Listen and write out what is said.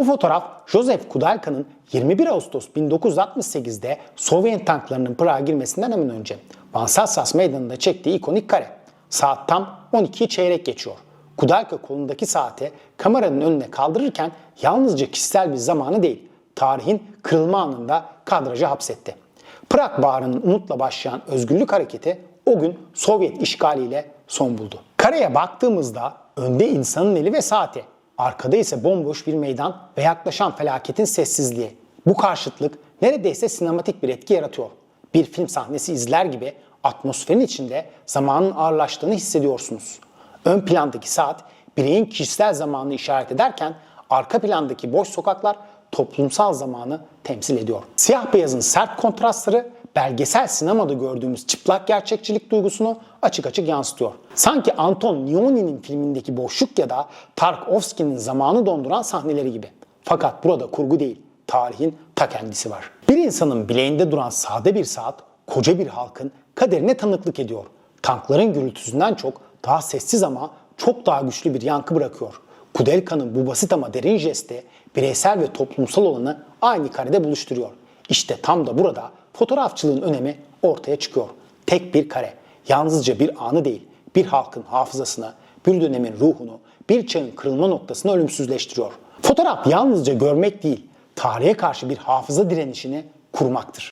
Bu fotoğraf Joseph Kudelka'nın 21 Ağustos 1968'de Sovyet tanklarının Prag'a girmesinden hemen önce Vansasas Meydanı'nda çektiği ikonik kare. Saat tam 12'yi çeyrek geçiyor. Kudelka kolundaki saati kameranın önüne kaldırırken yalnızca kişisel bir zamanı değil, tarihin kırılma anında kadraja hapsetti. Prag Baharı'nın umutla başlayan özgürlük hareketi o gün Sovyet işgaliyle son buldu. Kareye baktığımızda önde insanın eli ve saati, arkada ise bomboş bir meydan ve yaklaşan felaketin sessizliği. Bu karşıtlık neredeyse sinematik bir etki yaratıyor. Bir film sahnesi izler gibi atmosferin içinde zamanın ağırlaştığını hissediyorsunuz. Ön plandaki saat bireyin kişisel zamanını işaret ederken arka plandaki boş sokaklar toplumsal zamanı temsil ediyor. Siyah beyazın sert kontrastları belgesel sinemada gördüğümüz çıplak gerçekçilik duygusunu açık açık yansıtıyor. Sanki Anton Nioni'nin filmindeki boşluk ya da Tarkovski'nin zamanı donduran sahneleri gibi. Fakat burada kurgu değil, tarihin ta kendisi var. Bir insanın bileğinde duran sade bir saat, koca bir halkın kaderine tanıklık ediyor. Tankların gürültüsünden çok daha sessiz ama çok daha güçlü bir yankı bırakıyor. Kudelka'nın bu basit ama derin jesti bireysel ve toplumsal olanı aynı karede buluşturuyor. İşte tam da burada fotoğrafçılığın önemi ortaya çıkıyor. Tek bir kare, yalnızca bir anı değil, bir halkın hafızasını, bir dönemin ruhunu, bir çağın kırılma noktasını ölümsüzleştiriyor. Fotoğraf yalnızca görmek değil, tarihe karşı bir hafıza direnişini kurmaktır.